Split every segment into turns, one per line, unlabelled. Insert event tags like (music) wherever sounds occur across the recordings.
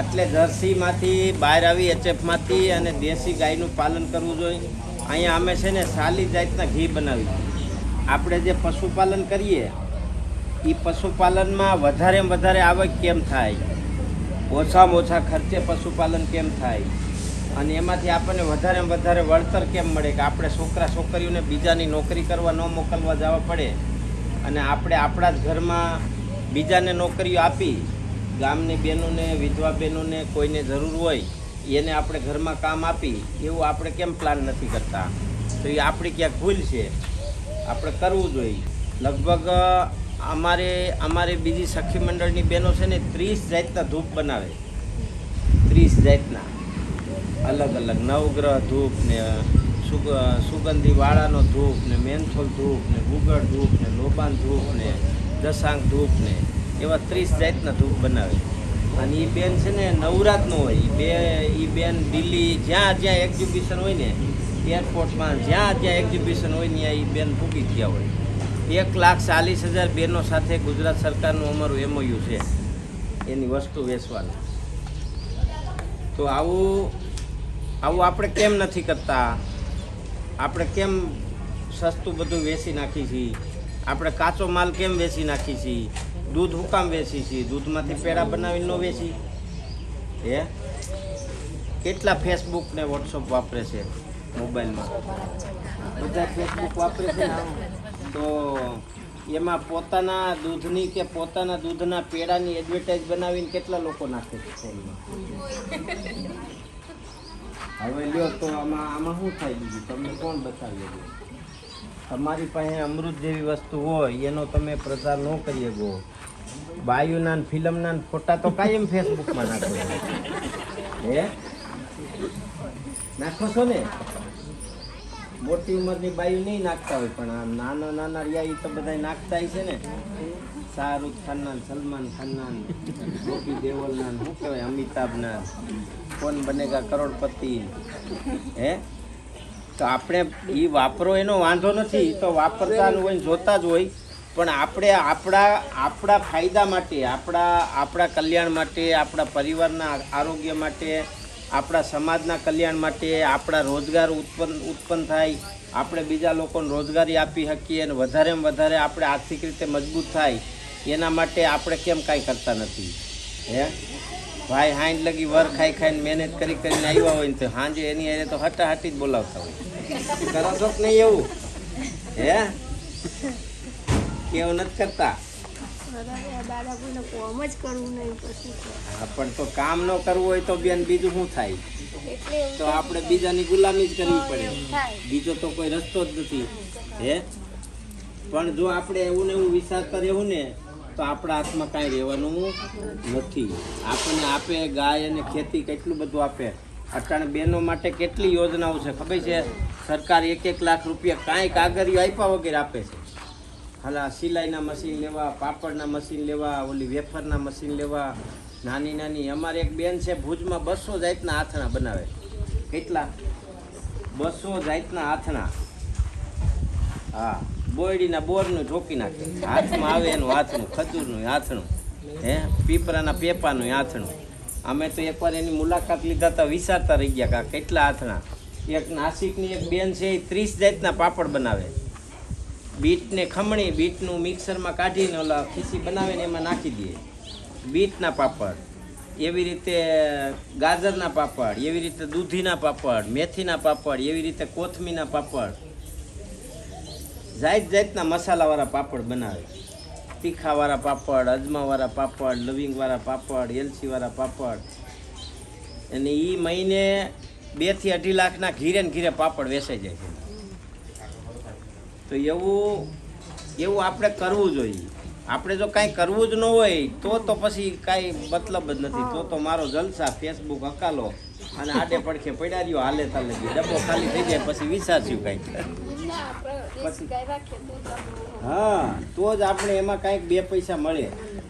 એટલે જર્સીમાંથી બહાર આવી, એચએફમાંથી અને દેશી ગાયનું પાલન કરવું જોઈએ. અહીંયા અમે છે ને સાલી જાતના ઘી બનાવી આપણે જે પશુપાલન કરીએ એ પશુપાલનમાં વધારે વધારે આવક કેમ થાય? ઓછામાં ઓછા ખર્ચે પશુપાલન કેમ થાય? અને એમાંથી આપણને વધારે વધારે વળતર કેમ મળે કે આપણે છોકરા છોકરીઓને બીજાની નોકરી કરવા ન મોકલવા જવા પડે? અને આપણે આપણા જ ઘરમાં બીજાને નોકરીઓ આપી ગામની બહેનોને, વિધવા બહેનોને કોઈને જરૂર હોય, એને આપણે ઘરમાં કામ આપી, એવું આપણે કેમ પ્લાન નથી કરતા? તો એ આપણી ક્યાંક ભૂલ છે. આપણે કરવું જોઈએ. લગભગ અમારે અમારે બીજી સખી મંડળની બહેનો છે ને ત્રીસ જાતના ધૂપ બનાવે. ત્રીસ જાતના. અલગ અલગ. નવગ્રહ ધૂપ ને, સુગ સુગંધી વાળાનો ધૂપ ને, મેન્થોલ ધૂપ ને, ગુગળ ધૂપ ને, લોબાન ધૂપ ને, દશાંક ધૂપ ને એવા ત્રીસ જાતના ધૂપ બનાવે. અને એ બેન છે ને નવરાતનું હોય. એ બે એ બેન દિલ્હી જ્યાં જ્યાં એક્ઝિબિશન હોય ને એરપોર્ટમાં જ્યાં જ્યાં એક્ઝિબિશન હોય ત્યાં એ બેન ફૂકી ગયા હોય. એક લાખ ચાલીસ હજાર બેનો સાથે ગુજરાત સરકારનું અમારું એમઓયુ છે. એની વસ્તુ વેચવાનું. તો આવું આવું આપણે કેમ નથી કરતા? આપણે કેમ સસ્તું બધું વેચી નાખી છીએ? આપણે કાચો માલ કેમ વેચી નાખી છીએ? દૂધ હુકામ વેચી છીએ દૂધમાંથી પેડા બનાવીને ન વેચી? હે? કેટલા ફેસબુક ને વોટ્સઅપ વાપરે છે મોબાઈલમાં? બધા ફેસબુક વાપરે છે તો એમાં પોતાના દૂધની કે પોતાના દૂધના પેડાની એડવર્ટાઇઝ બનાવીને કેટલા લોકો નાખે છે ફોનમાં હવે લ્યો તો આમાં આમાં શું થાય બીજું? તમને કોણ બતાવી તમારી પાસે અમૃત જેવી વસ્તુ હોય, એનો તમે પ્રચાર ન કરી શકો. બાયુના ફિલ્મના ફોટા તો કાયમ ફેસબુકમાં નાખો. હે? નાખો છો ને? મોટી ઉંમરની બાયુ નહીં નાખતા હોય, પણ આ નાના નાના રહ્યા તો બધા નાખતા છે ને. શાહરુખ ખાનના સલમાન ખાનના ગોપી દેવલના શું કહેવાય, અમિતાભના કોણ બનેગા કરોડપતિ હે? તો આપણે એ વાપરો એનો વાંધો નથી. તો વાપરતાનું હોય જોતા જ હોય. પણ આપણે આપણા આપણા ફાયદા માટે, આપણા આપણા કલ્યાણ માટે, આપણા પરિવારના આરોગ્ય માટે, આપણા સમાજના કલ્યાણ માટે, આપણા રોજગાર ઉત્પન્ન ઉત્પન્ન થાય. આપણે બીજા લોકોને રોજગારી આપી શકીએ અને વધારેમાં વધારે આપણે આર્થિક રીતે મજબૂત થાય. એના માટે આપણે કેમ કાંઈ કરતા નથી? હે? ભાઈ હાઈન લગી વર ખાઈ ખાઈને મહેનત કરી કરીને આવ્યા હોય ને તો હાંજે એની હારે તો હટાહટી જ બોલાવતા હોય. કરો છો નહીં એવું? હે? કેવું નથી કરતા? પણ તો કામ ન કરવું હોય તો બેન, બીજું શું થાય? તો આપણે બીજાની ગુલામી જ કરવી પડે. બીજો તો કોઈ રસ્તો જ નથી. હે? પણ જો આપણે એવું ને એવું વિચારતા રહેવું ને, તો આપણા હાથમાં કાંઈ રહેવાનું નથી. આપણને આપે, ગાય અને ખેતી કેટલું બધું આપે. અટાણે બહેનો માટે કેટલી યોજનાઓ છે? ખબર છે? સરકાર એક એક લાખ રૂપિયા કાંઈ કાગળિયો આપ્યા વગેરે આપે છે. હાલા સિલાઈના મશીન લેવા, પાપડના મશીન લેવા, ઓલી વેફરના મશીન લેવા, નાની નાની. અમારે એક બેન છે, ભુજમાં બસો જાતના આથણા બનાવે કેટલા? બસો જાતના આથણા. હા, બોયડીના બોરનું ઠોકી નાખે. હાથમાં આવે એનું હાથનું ખજૂરનું હાથણું હે? પીપરાના પેપાનું હાથણું અમે તો એકવાર એની મુલાકાત લીધા હતા, વિચારતા રહી ગયા કાં કેટલા આથણા એક નાસિકની એક બેન છે, એ ત્રીસ જાતના પાપડ બનાવે. બીટને ખમણી, બીટનું મિક્સરમાં કાઢીને ઓલા ખીસી બનાવીને એમાં નાખી દઈએ બીટના પાપડ, એવી રીતે ગાજરના પાપડ, એવી રીતે દૂધીના પાપડ, મેથીના પાપડ, એવી રીતે કોથમીના પાપડ. જાત જાતના મસાલાવાળા પાપડ બનાવે. તીખાવાળા પાપડ, અજમાવાળા પાપડ, લવિંગવાળા પાપડ એલચીવાળા પાપડ. અને એ મહિને બેથી અઢી લાખના ઘીરે ને ઘીરે પાપડ વેચાઈ જાય છે. તો એવું એવું આપણે કરવું જોઈએ. આપણે જો કાંઈ કરવું જ ન હોય, તો તો પછી કાંઈ મતલબ જ નથી. તો તો મારો જલસા ફેસબુક હકાલો. અને આડે પડખે પડ્યા રહ્યો, હાલે તાલે ડબ્બો ખાલી થઈ જાય, પછી વિચારશું કાંઈક. હા તો જ આપણે એમાં કાંઈક બે પૈસા મળે.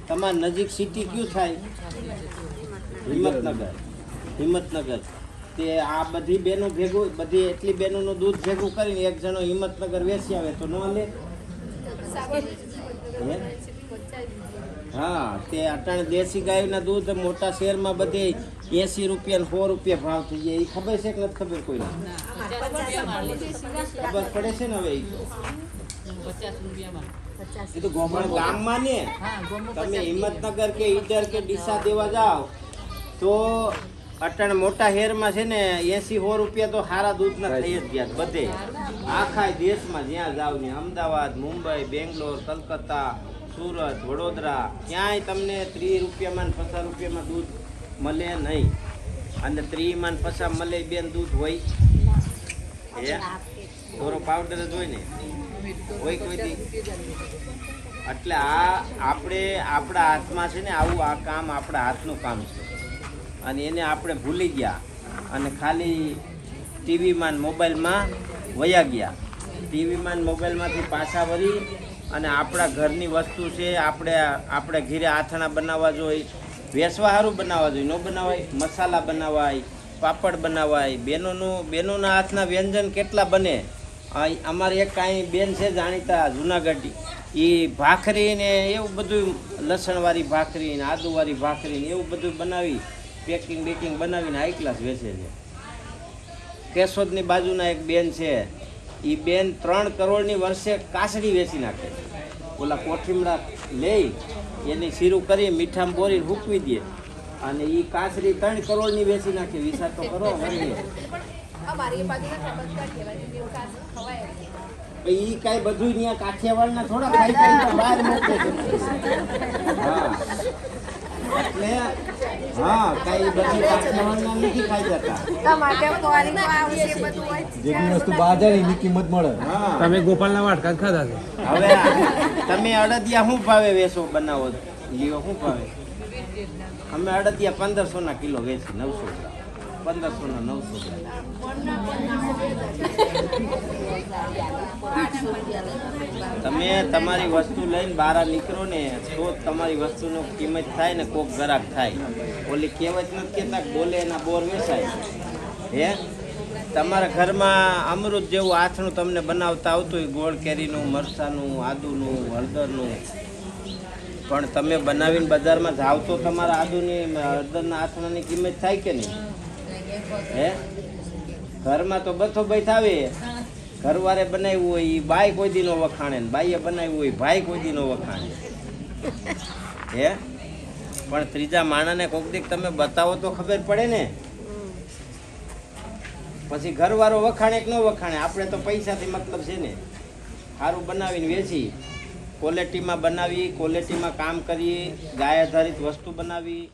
તમાર નજીક સિટી કયું થાય? હિંમતનગર. હિંમતનગર. તે આ બધી બેનો ભેગું બધી એટલી બહેનોનું દૂધ ભેગું કરીને એક જણો હિંમતનગર વેચી આવે તો ન લે. હે? તે અટાણે દેશી ગાયના દૂધ મોટા શહેરમાં બધે એસી રૂપિયા સો રૂપિયા ભાવ થઈ જાય. એ ખબર છે કે નથી ખબર કોઈને? ખબર પડે છે ને હવે. એ તો ગોમણ ગામમાં ને? તમે હિંમતનગર કે ઈડર કે ડીસા દેવા જાઓ તો અટણ મોટા શહેરમાં છે ને એસી સો રૂપિયા તો સારા દૂધના થઈ જ ગયા બધે. આખા દેશમાં જ્યાં જાવ ને અમદાવાદ મુંબઈ બેંગ્લોર કલકત્તા સુરત વડોદરા ક્યાંય તમને ત્રીસ રૂપિયામાં ને પચાસ રૂપિયામાં દૂધ મળે નહીં. અને ત્રીસમાં ને પચાસ મળે બેન દૂધ હોય. હે? થોડો પાવડર જ હોય ને? હોય કોઈ એટલે આ આપણે આપણા હાથમાં છે ને આવું આ કામ આપણા હાથનું કામ છે. અને એને આપણે ભૂલી ગયા. અને ખાલી ટીવીમાં ને મોબાઈલમાં વયા ગયા. ટીવીમાં ને મોબાઈલમાંથી પાછા વળી અને આપણા ઘરની વસ્તુ છે, આપણે આપણે ઘીરે આથણા બનાવવા જોઈએ, વેસવા સારું બનાવવા જોઈએ, ન બનાવાય, મસાલા બનાવાય, પાપડ બનાવાય, બેનોનું બેનોના હાથના વ્યંજન કેટલા બને? અમારે એક કાંઈ બેન છે જાણીતા જુનાગઢ. એ ભાખરી ને એવું બધું, લસણવાળી ભાખરી ને આદુવાળી ભાખરી ને એવું બધું બનાવી પેકિંગ બેકિંગ બનાવીને હાઈ ક્લાસ વેચે છે. કેશોદની બાજુના એક બેન છે એ બેન ત્રણ કરોડની વર્ષે કાસડી વેચી નાખે. ઓલા કોઠીમડા લઈ એની શીરું કરી મીઠામાં બોરી હૂકવી દે. અને એ કાસડી ત્રણ કરોડની વેચી નાખે. વિચાર તો કરો ઈ કાંઈ બધું ત્યાં કાઠિયાવાડના થોડા બહાર મોકલે છે. હા (laughs) એટલે હા કાંઈ બધું કાઠિયાવાડના નથી ખાઈ જતા.
વસ્તુ બહાર એની કિંમત મળે.
હા.
તમે ગોપાલના વાટકા ખાધા છે?
હવે તમે અડદિયા શું ભાવે વેસો બનાવો લીઓ શું ભાવે? અમે અડદિયા પંદરસો ના કિલો વેચી નવસો પંદરસો ના નવસો તમે તમારી વસ્તુ લઈને બહાર નીકળો ને, તો તમારી વસ્તુનો કિંમત થાય ને કોક ગરાક થાય. ઓલી કહેવત નથી કહેતા બોલે એના બોર વેસાય. હે? તમારા ઘરમાં અમૃત જેવું આથણું તમને બનાવતા આવતું હોય, ગોળ કેરીનું મરસાનું આદુનું, હળદરનું. પણ તમે બનાવીને બજારમાં જાવ તો તમારા આદુની, હળદરના આથણાની કિંમત થાય કે નહીં? હે? ઘરમાં તો બથ આવે ઘરવારે બનાવ્યું હોય એ બાઈ કોઈ દી નો વખાણે બાઈએ બનાવ્યું હોય ભાઈ કોઈ દી નો વખાણે. હે? પણ ત્રીજા માણસને કોક દીક તમે બતાવો તો ખબર પડે ને. પછી ઘરવાળો વખાણે કે ન વખાણે? આપણે તો પૈસાથી મતલબ છે ને. સારું બનાવીને વેચી. ક્વોલિટીમાં બનાવી ક્વોલિટીમાં કામ કરી ગાય આધારિત વસ્તુ બનાવી.